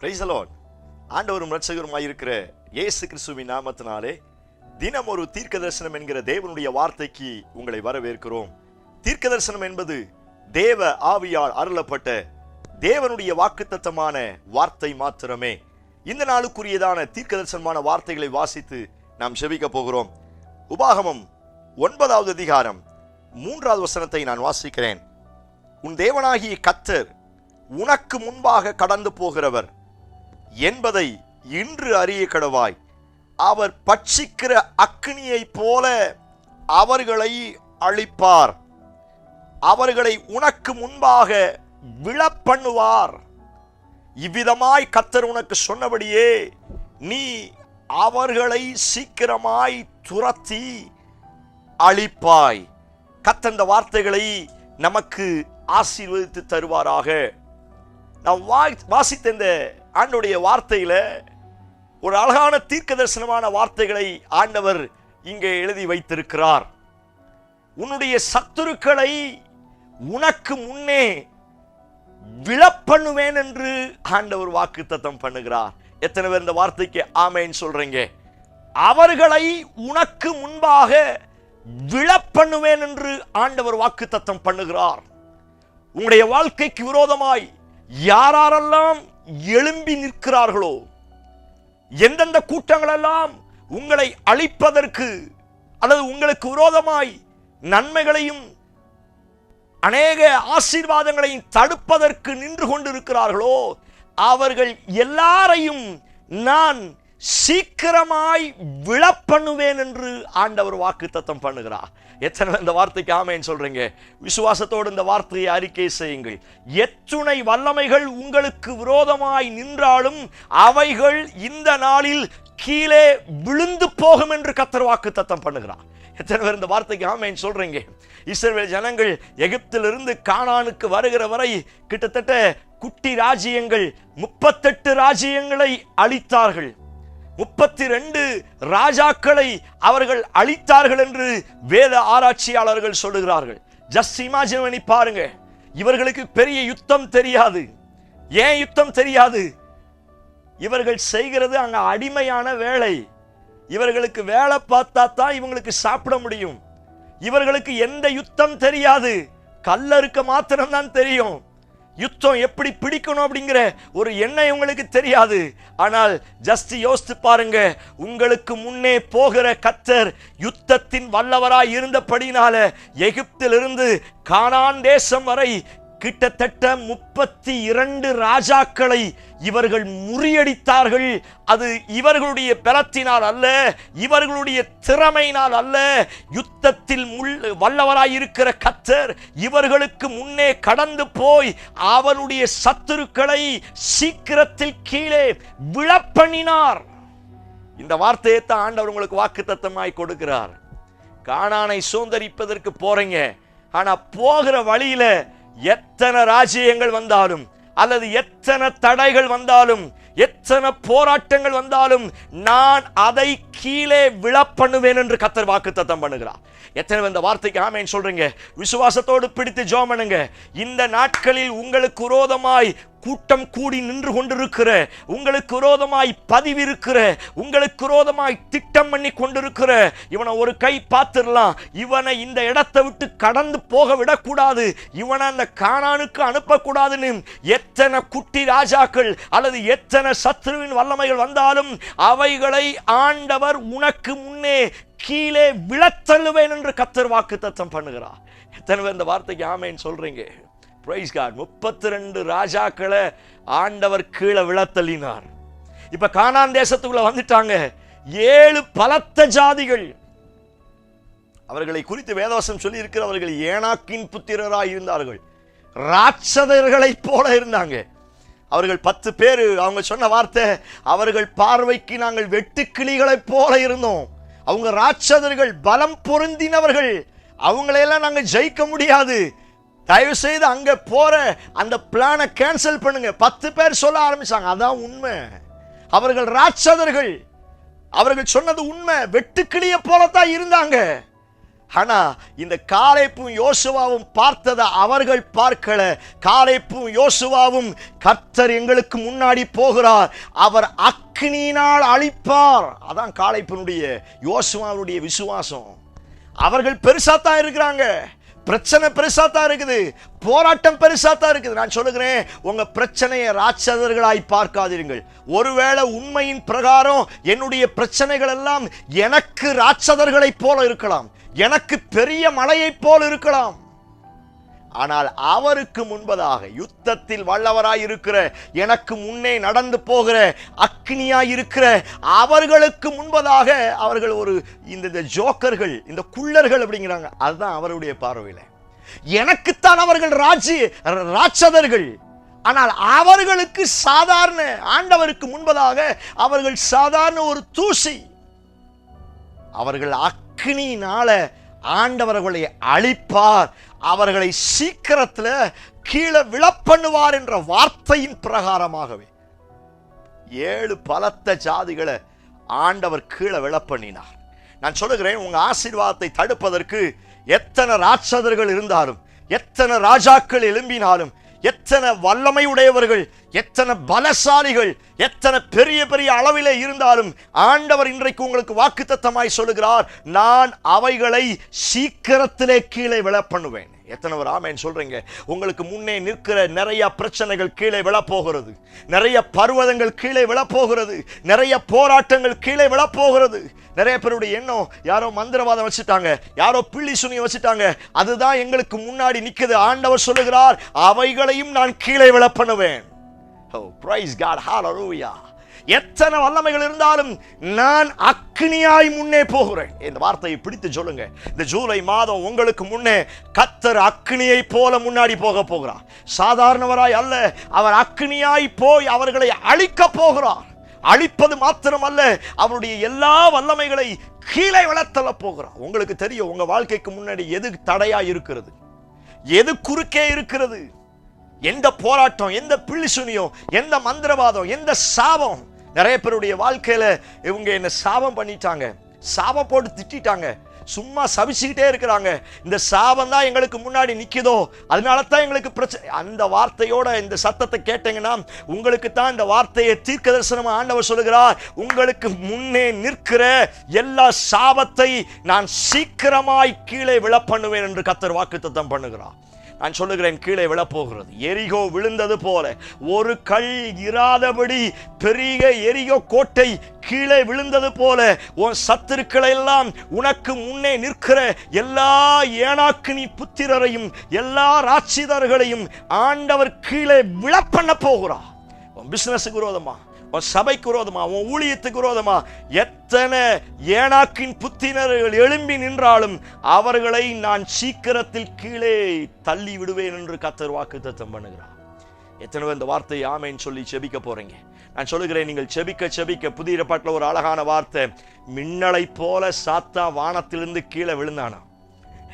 பிரைசலோன் ஆண்டவரும் ரட்சகருமாய் இருக்கிற இயேசு கிறிஸ்துவின் நாமத்தினாலே தினம் ஒரு தீர்க்க தரிசனம் என்கிற தேவனுடைய வார்த்தைக்கு உங்களை வரவேற்கிறோம். தீர்க்க தரிசனம் என்பது தேவ ஆவியால் அருளப்பட்ட தேவனுடைய வாக்குத்தத்தமான வார்த்தை மாத்திரமே. இந்த நாளுக்குரியதான தீர்க்க தரிசனமான வார்த்தைகளை வாசித்து நாம் செவிக்க போகிறோம். உபாகமம் ஒன்பதாவது அதிகாரம் மூன்றாவது வசனத்தை நான் வாசிக்கிறேன். உன் தேவனாகிய கத்தர் உனக்கு முன்பாக கடந்து போகிறவர். என்பதை இன்று அறிய கடவாய். அவர் பட்சிக்கிற அக்னியைப் போல அவர்களை அழிப்பார். அவர்களை உனக்கு முன்பாக விழப்பண்ணுவார் இவ்விதமாய் கத்தர் உனக்கு சொன்னபடியே நீ அவர்களை சீக்கிரமாய் துரத்தி அழிப்பாய். கத்தந்த வார்த்தைகளை நமக்கு ஆசீர்வதித்து தருவாராக. நாம் வாசித்த இந்த ஆண்டுடைய வார்த்தையில் ஒரு அழகான தீர்க்க தரிசனமான வார்த்தைகளை ஆண்டவர் இங்கே எழுதி வைத்திருக்கிறார். உன்னுடைய சத்துருக்களை உனக்கு முன்னே விழப்பண்ணுவேன் என்று ஆண்டவர் வாக்கு தத்தம் பண்ணுகிறார். எத்தனை பேர் இந்த வார்த்தைக்கு ஆமைன்னு சொல்றீங்க? அவர்களை உனக்கு முன்பாக விழப்பண்ணுவேன் என்று ஆண்டவர் வாக்கு தத்தம் பண்ணுகிறார். உங்களுடைய வாழ்க்கைக்கு விரோதமாய் யாரெல்லாம் எழும்பி நிற்கிறார்களோ? எந்தெந்த கூட்டங்களெல்லாம் உங்களை அழிப்பதற்கு அல்லது உங்களுக்கு விரோதமாய் நன்மைகளையும் அநேக ஆசீர்வாதங்களையும் தடுப்பதற்கு நின்று கொண்டிருக்கிறார்களோ அவர்கள் எல்லாரையும் நான் சீக்கிரமாய் விழப்பண்ணுவேன் என்று ஆண்டவர் வாக்கு தத்தம் பண்ணுகிறார். எத்தனை இந்த வார்த்தைக்கு ஆமைன்னு சொல்றீங்க? விசுவாசத்தோடு இந்த வார்த்தையை அறிக்கை செய்யுங்கள். எத்துணை வல்லமைகள் உங்களுக்கு விரோதமாய் நின்றாலும் அவைகள் இந்த நாளில் கீழே விழுந்து போகும் என்று கத்தர் வாக்கு தத்தம் பண்ணுகிறார். எத்தனை பேர் இந்த வார்த்தைக்கு ஆமைன்னு சொல்றீங்க? இஸ்ரேல் ஜனங்கள் எகிப்திலிருந்து காணானுக்கு வருகிற வரை கிட்டத்தட்ட குட்டி ராஜ்யங்கள் முப்பத்தெட்டு ராஜ்யங்களை அளித்தார்கள் முப்பத்தி ரெண்டு ராஜாக்களை அவர்கள் அழித்தார்கள் என்று வேத ஆராய்ச்சியாளர்கள் சொல்லுகிறார்கள். ஜஸ்ட் இமாஜின் பண்ணி பாருங்க. இவர்களுக்கு பெரிய யுத்தம் தெரியாது. ஏன் யுத்தம் தெரியாது? இவர்கள் செய்கிறது அங்க அடிமையான வேலை. இவர்களுக்கு வேலை பார்த்தா தான் இவங்களுக்கு சாப்பிட முடியும். இவர்களுக்கு எந்த யுத்தம் தெரியாது. கல்லறுக்க மாத்திரம்தான் தெரியும். யுத்தம் எப்படி பிடிக்கணும் அப்படிங்கிற ஒரு எண்ணம் உங்களுக்கு தெரியாது. ஆனால் ஜஸ்ட் யோசித்து பாருங்க உங்களுக்கு முன்னே போகிற கத்தர் யுத்தத்தின் வல்லவராய் இருந்தபடினால எகிப்திலிருந்து கானான் தேசம் வரை கிட்டத்தட்ட முப்பத்தி இரண்டு ராஜாக்களை இவர்கள் முறியடித்தார்கள். அது இவர்களுடைய பலத்தினால் அல்ல இவர்களுடைய திறமையினால் அல்ல. யுத்தத்தில் முள் கத்தர் இவர்களுக்கு முன்னே கடந்து போய் அவனுடைய சத்துருக்களை சீக்கிரத்தில் கீழே விழப்பண்ணினார். இந்த வார்த்தையை தான் ஆண்டவர் உங்களுக்கு வாக்குத்தத்தமாய் கொடுக்கிறார். காணானை சுதந்திரிப்பதற்கு போறீங்க. ஆனா போகிற வழியில எத்தனை ராஜ்யங்கள் வந்தாலும் அல்லது எத்தனை தடைகள் வந்தாலும் எத்தனை போராட்டங்கள் வந்தாலும் நான் அதை கீழே விழப்பண்ணுவேன் என்று கத்தர் வாக்குத்தத்தம் பண்ணுகிறார். எத்தனை இந்த வார்த்தைக்கு ஆமேன்னு சொல்றீங்க? விசுவாசத்தோடு பிடித்து ஜோம் பண்ணுங்க. இந்த நாட்களில் உங்களுக்கு விரோதமாய் கூட்டம் கூடி நின்று கொண்டிருக்கிற உங்களுக்கு விரோதமாய் பதிவிருக்கிற உங்களுக்கு விரோதமாய் திட்டம் பண்ணி கொண்டிருக்கிற இவனை ஒரு கை பார்த்துடலாம். இவனை இந்த இடத்தை விட்டு கடந்து போக விடக்கூடாது. இவனை அந்த காணானுக்கு அனுப்பக்கூடாதுன்னு எத்தனை குட்டி ராஜாக்கள் அல்லது எத்தனை சத்ருவின் வல்லமைகள் வந்தாலும் அவைகளை ஆண்டவர் உனக்கு முன்னே கீழே விழத்தள்ளுவேன் என்று கத்தர் வாக்கு தத்தம் பண்ணுகிறார். எத்தனை பேர் இந்த வார்த்தைக்கு ஆமேன்னு சொல்றீங்க? பிரைஸ் காட் முப்பத்தி ரெண்டு ராஜாக்களை ஆண்டவர் கீழே விழத்தள்ளினார். இப்ப கானான் தேசத்துக்குள்ள வந்துட்டாங்க. ஏழு பலத்த ஜாதிகள். அவர்களை குறித்து வேதவசம் சொல்லி இருக்கிறவர்கள் ஏனாக்கின் புத்திரராக இருந்தார்கள். ராட்சதர்களைப் போல இருந்தாங்க. அவர்கள் பத்து பேர் அவங்க சொன்ன வார்த்தை அவர்கள் பார்வைக்கு நாங்கள் வெட்டுக்கிளிகளைப் போல இருந்தோம். அவங்க ராட்சதர்கள் பலம் பொருந்தினவர்கள். அவங்களையெல்லாம் நாங்கள் ஜெயிக்க முடியாது. தயவு செய்து அங்கே போகிற அந்த பிளானை கேன்சல் பண்ணுங்க. பத்து பேர் சொல்ல ஆரம்பிச்சாங்க. அதான் உண்மை. அவர்கள் ராட்சதர்கள். அவர்கள் சொன்னது உண்மை. வெட்டுக்கிளிய போலத்தான் இருந்தாங்க. ஆனா இந்த காலைப்பும் யோசுவாவும் பார்த்ததை அவர்கள் பார்க்கல. காலைப்பும் யோசுவாவும் கர்த்தர் எங்களுக்கு முன்னாடி போகிறார். அவர் அக்னியினால் அழிப்பார். அதான் காலைப்பினுடைய யோசுவாவுடைய விசுவாசம். அவர்கள் பெருசாக தான் இருக்கிறாங்க. பிரச்சனை பெருசா தான் இருக்குது. போராட்டம் பெருசா தான் இருக்குது. நான் சொல்லுகிறேன் உங்க பிரச்சனையை ராட்சதர்களாய் பார்க்காதீர்கள். ஒருவேளை உண்மையின் பிரகாரம் என்னுடைய பிரச்சனைகள் எல்லாம் எனக்கு ராட்சதர்களைப் போல இருக்கலாம். எனக்கு பெரிய மலையைப் போல இருக்கலாம். ஆனால் அவருக்கு முன்பதாக யுத்தத்தில் வல்லவராய் இருக்கிற எனக்கு முன்னே நடந்து போகிற அக்னியாய் இருக்கிற அவர்களுக்கு முன்பதாக அவர்கள் ஒரு இந்த ஜோக்கர்கள் இந்த குள்ளர்கள் அப்படிங்கிறாங்க. அதுதான் அவருடைய பார்வையில். எனக்குத்தான் அவர்கள் ராஜி ராட்சதர்கள். ஆனால் அவர்களுக்கு சாதாரண ஆண்டவருக்கு முன்பதாக அவர்கள் சாதாரண ஒரு தூசி. அவர்கள் அக்னியினால ஆண்டவர்களை அழிப்பார். அவர்களை சீக்கிரத்தில் கீழே விழப்பண்ணுவார் என்ற வார்த்தையின் பிரகாரமாகவே ஏழு பலத்த ஜாதிகளை ஆண்டவர் கீழே விழப்பண்ணினார். நான் சொல்லுகிறேன் உங்க ஆசீர்வாதத்தை தடுப்பதற்கு எத்தனை ராட்சதர்கள் இருந்தாலும் எத்தனை ராஜாக்கள் எழும்பினாலும் எத்தனை வல்லமை உடையவர்கள் எத்தனை பலசாலிகள் எத்தனை பெரிய பெரிய அளவிலே இருந்தாலும் ஆண்டவர் இன்றைக்கு உங்களுக்கு வாக்குத்தத்தமாய் சொல்லுகிறார் நான் அவைகளை சீக்கிரத்திலே கீழே விழ பண்ணுவேன் எத்தனை ஒரு ஆமைன்னு சொல்றீங்க? உங்களுக்கு முன்னே நிற்கிற நிறைய பிரச்சனைகள் கீழே விழப்போகிறது. நிறைய பர்வதங்கள் கீழே விழப்போகிறது. நிறைய போராட்டங்கள் கீழே விழப்போகிறது. நிறைய பேருடைய எண்ணம் யாரோ மந்திரவாதம் வச்சுட்டாங்க யாரோ பிள்ளி சுனி வச்சுட்டாங்க. அதுதான் எங்களுக்கு முன்னாடி நிற்குது. ஆண்டவர் சொல்லுகிறார் அவைகளையும் நான் கீழே விழப்பண்ணுவேன். ஓ பிரைஸ் காட் ஹalleluya எத்தனை வல்லமைகள் இருந்தாலும் நான் அக்னியாய் முன்னே போகிறேன். இந்த வார்த்தையை பிடித்து சொல்லுங்க. இந்த ஜூலை மாதம் உங்களுக்கு முன்னே கத்தர் அக்னியை போல முன்னாடி போக போகிறார். சாதாரணவராய் அல்ல அவர் அக்னியாய் போய் அவர்களை அழிக்க போகிறார். அழிப்பது மாத்திரமல்ல அவருடைய எல்லா வல்லமைகளை கீழே வளர்த்தல போகிறார். உங்களுக்கு தெரியும் உங்க வாழ்க்கைக்கு முன்னாடி எது தடையா இருக்கிறது? எது குறுக்கே இருக்கிறது? எந்த போராட்டம் எந்த பிள்ளிசுனியம் எந்த மந்திரவாதம் எந்த சாபம் நிறைய பேருடைய வாழ்க்கையில இவங்க என்னை சாபம் பண்ணிட்டாங்க. சாபம் போட்டு திட்டாங்க சும்மா சபிச்சுக்கிட்டே இருக்கிறாங்க. இந்த சாபம் தான் எங்களுக்கு முன்னாடி நிற்கிதோ அதனால தான் எங்களுக்கு பிரச்சனை அந்த வார்த்தையோட இந்த சத்தத்தை கேட்டீங்கன்னா உங்களுக்கு தான் இந்த வார்த்தையை தீர்க்க தரிசனமாக ஆண்டவர் சொல்லுகிறார். உங்களுக்கு முன்னே நிற்கிற எல்லா சாபத்தை நான் சீக்கிரமாய் கீழே விழ பண்ணுவேன் என்று கத்தர் வாக்குத்தத்தம் பண்ணுகிறார். நான் சொல்லுகிறேன் கீழே விழப்போகிறது. எரிகோ விழுந்தது போல. ஒரு கல் இராதபடி பெரிய எரிகோ கோட்டை கீழே விழுந்தது போல. உன் சத்துருக்களை எல்லாம் உனக்கு முன்னே நிற்கிற எல்லா ஏனாக்கினி புத்திரரையும் எல்லா ராட்சிதர்களையும் ஆண்டவர் கீழே விழப்பண்ண போகிறார். உன் பிசினஸுக்கு விரோதமா? உன் சபைக்கு விரோதமா உன் ஊழியத்துக்கு விரோதமா எத்தனை ஏனாக்கின் புத்தினர்கள் எழும்பி நின்றாலும் அவர்களை நான் சீக்கிரத்தில் கீழே தள்ளி விடுவேன் என்று கத்தர் வாக்கு தத்தம் பண்ணுகிறார். எத்தனை பேர் இந்த வார்த்தை ஆமைன்னு சொல்லி செபிக்க போறீங்க. நான் சொல்லுகிறேன் நீங்கள் செபிக்க செபிக்க புதிய பாட்டில் ஒரு அழகான வார்த்தை மின்னலை போல சாத்தா வானத்திலிருந்து கீழே விழுந்தானா?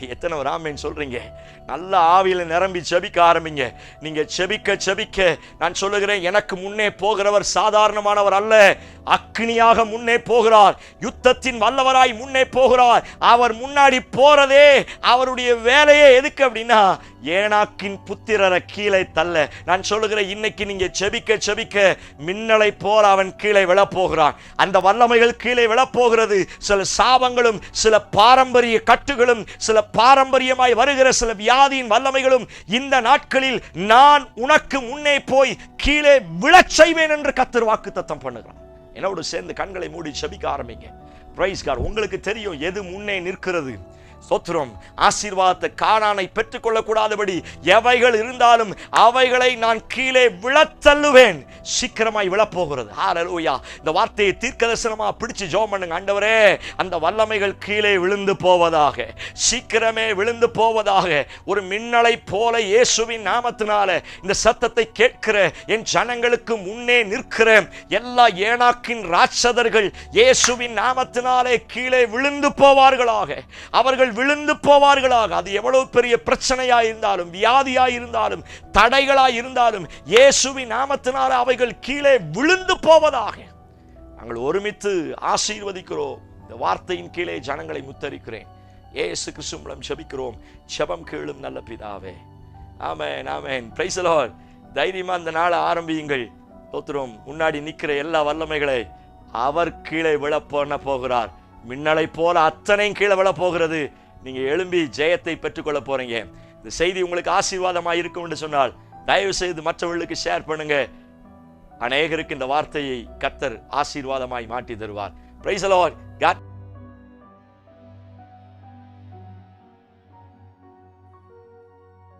எத்தனை ஒரு ஆமேன் சொல்றீங்க? நல்ல ஆவியில நிரம்பி செபிக்க ஆரம்பிங்க. நீங்க செபிக்க செபிக்க நான் சொல்லுகிறேன் எனக்கு முன்னே போகிறவர் சாதாரணமானவர் அல்ல. அக்னியாக முன்னே போகிறார். யுத்தத்தின் வல்லவராய் முன்னே போகிறார். அவர் முன்னாடி போறதே அவருடைய வேலையே எதுக்கு அப்படின்னா ஏனாக்கின் புத்திரரை கீழே தள்ள. நான் சொல்லுகிறேன் இன்னைக்கு நீங்க செபிக்க செபிக்க மின்னலை போல அவன் கீழே விழப்போகிறான். அந்த வல்லமைகள் கீழே விழப்போகிறது. சில சாபங்களும் சில பாரம்பரிய கட்டுகளும் சில பாரம்பரியமாய் வருகிற சில வியாதியின் வல்லமைகளும் இந்த நாட்களில் நான் உனக்கு முன்னே போய் கீழே விழச் செய்வேன் என்று கத்தர் வாக்கு தத்தம் பண்ணுகிறான் என்னோடு சேர்ந்து கண்களை மூடி செபிக்க ஆரம்பிங்க. பிரைஸ் உங்களுக்கு தெரியும் எது முன்னே நிற்கிறது. சொத்துரும் ஆசீர்வாதத்தை காணானை பெற்றுக்கொள்ளக்கூடாதபடி எவைகள் இருந்தாலும் அவைகளை நான் கீழே விழத்தள்ளுவேன் சீக்கிரமாய் விழப்போகிறது. ஹalleluya இந்த வார்த்தையை தீர்க்கதரிசனமா பிடிச்சு ஜோம் பண்ணுங்க ஆண்டவரே அந்த வல்லமைகள் கீழே விழுந்து போவதாக. சீக்கிரமே விழுந்து போவதாக. ஒரு மின்னலை போல இயேசுவின் நாமத்தினால இந்த சத்தத்தை கேட்கிற என் ஜனங்களுக்கு முன்னே நிற்கிற எல்லா ஏனாக்கின் ராட்சதர்கள் இயேசுவின் நாமத்தினாலே கீழே விழுந்து போவார்களாக. அவர்கள் அவர்கள் விழுந்து போவார்களாக. அது எவ்வளவு பெரிய பிரச்சனையா இருந்தாலும் வியாதியா இருந்தாலும் தடைகளா இருந்தாலும் இயேசுவின் நாமத்தினால் அவைகள் கீழே விழுந்து போவதாக. நாங்கள் ஒருமித்து ஆசீர்வதிக்கிறோம். இந்த வார்த்தையின் கீழே ஜனங்களை முத்தரிக்கிறேன். ஏசு கிறிஸ்து மூலம் ஜெபிக்கிறோம். ஜெபம் கேளும் நல்ல பிதாவே. ஆமேன் ஆமேன். பிரைசலோர் தைரியமாக தைரியமா அந்த நாளை ஆரம்பியுங்கள். தோத்துறோம் முன்னாடி நிற்கிற எல்லா வல்லமைகளை அவர் கீழே விழ பண்ண போகிறார். மின்னலை போல அத்தனையும் கீழே விழ போகிறது நீங்க எழும்பி ஜெயத்தை பெற்றுக்கொள்ள போறீங்க. இந்த செய்தி உங்களுக்கு ஆசீர்வாதமாக இருக்கும் என்று சொன்னால் தயவு செய்து மற்றவர்களுக்கு ஷேர் பண்ணுங்க. அநேகருக்கு இந்த வார்த்தையை கத்தர் ஆசீர்வாதமாய் மாட்டி தருவார். Price அலோர் God